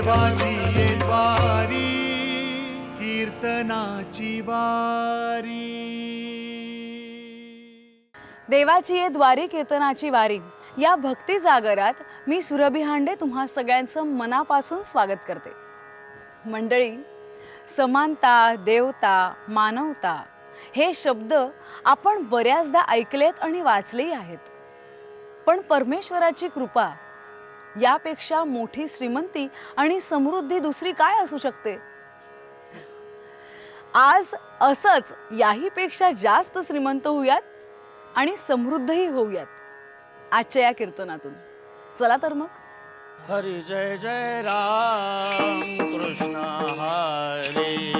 देवाची वारी कीर्तनाची वारी. देवाची ये द्वारी कीर्तनाची वारी. या भक्ती जागरात मी सुरभी हांडे तुम्हा सगळ्यांचं मनापासून स्वागत करते. मंडळी समानता देवता मानवता हे शब्द आपण बऱ्याचदा ऐकलेत आणि वाचलेही आहेत. पण परमेश्वराची कृपा यापेक्षा मोठी श्रीमंती आणि समृद्धी दुसरी काय असू शकते? आज असंच याहीपेक्षा जास्त श्रीमंत होऊयात आणि समृद्धही होऊयात. आजच्या या कीर्तनातून. चला तर मग. हरी जय जय राम कृष्ण हरी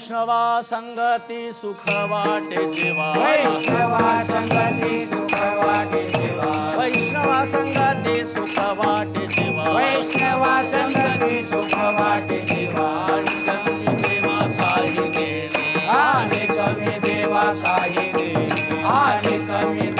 वैष्णवा संगती सुख वाटे जीवा वैष्णवा संगती सुख वाटे जीवा वैष्णवा संगती सुख वाटे जीवा वैष्णवा कमी देवा. काही देवा. काही देणे आणि कमी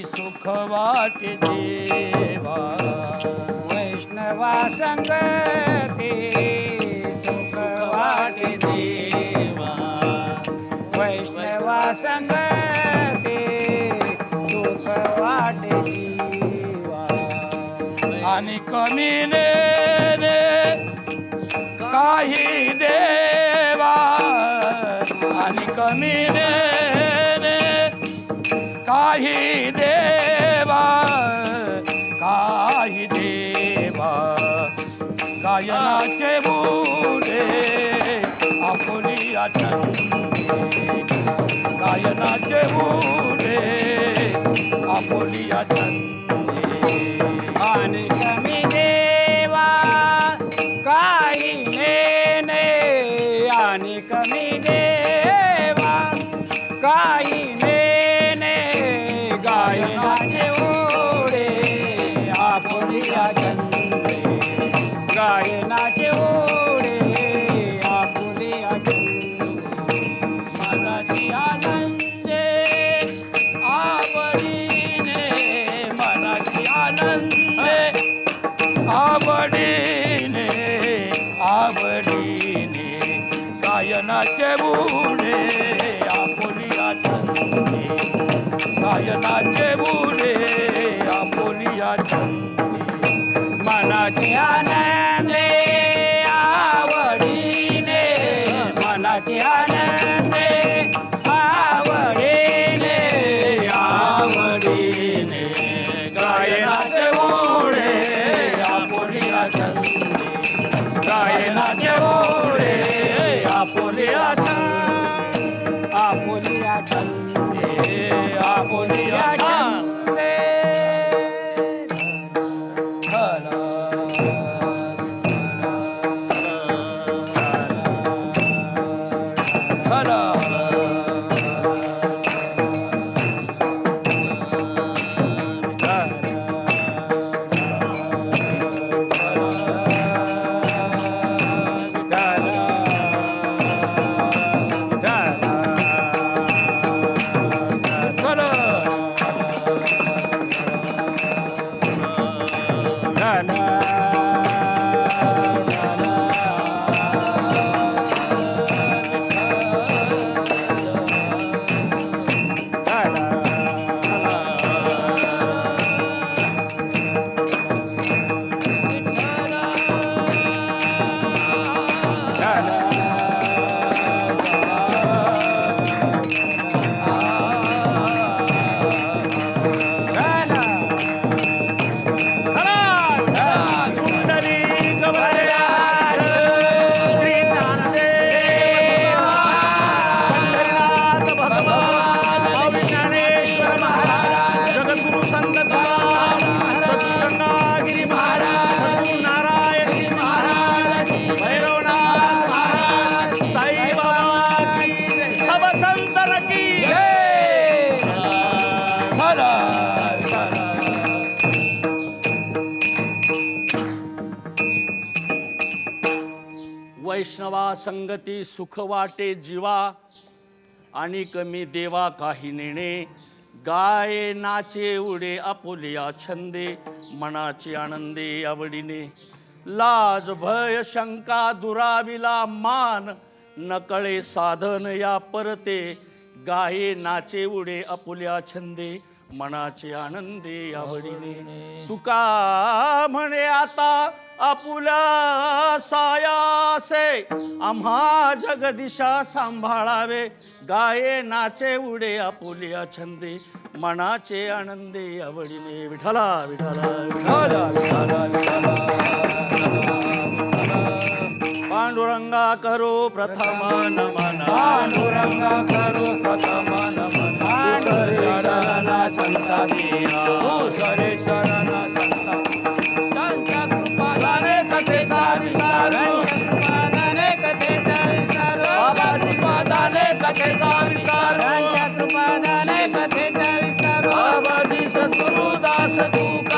सुख वाटे देवा. वैष्णवा संगते सुख वाटे देवा. वैष्णवा संगते सुख वाटे देवा. आणि कमी काही देवा. आणि कमी काही গায়ে নাচে মোরে আপনি আছেন। গায়ে নাচে মোরে আপনি আছেন। 안녕. संगती सुख वाटे जीवा आणि कमी देवा काही नेणे. गाय नाचे उडे आपुलिया छंदे मनाचे आनंदे आवडीने. लाज भय शंका दुराविला मान नकळे साधन या परते. गाये नाचे उडे आपुल्या छंदे मनाचे आनंदे आवडीने. तुका म्हणे आता आपुल्या सायासे आम्हा जगदिशा सांभाळावे. गाये नाचे उडे आपुल्या छंदे मनाचे आनंदे आवडीने विठला विठला विठला विठला विठला पांडुरंगा करो प्रथम नमन. पांडुरंगा करू प्रथम नमन. संता त्यांच्या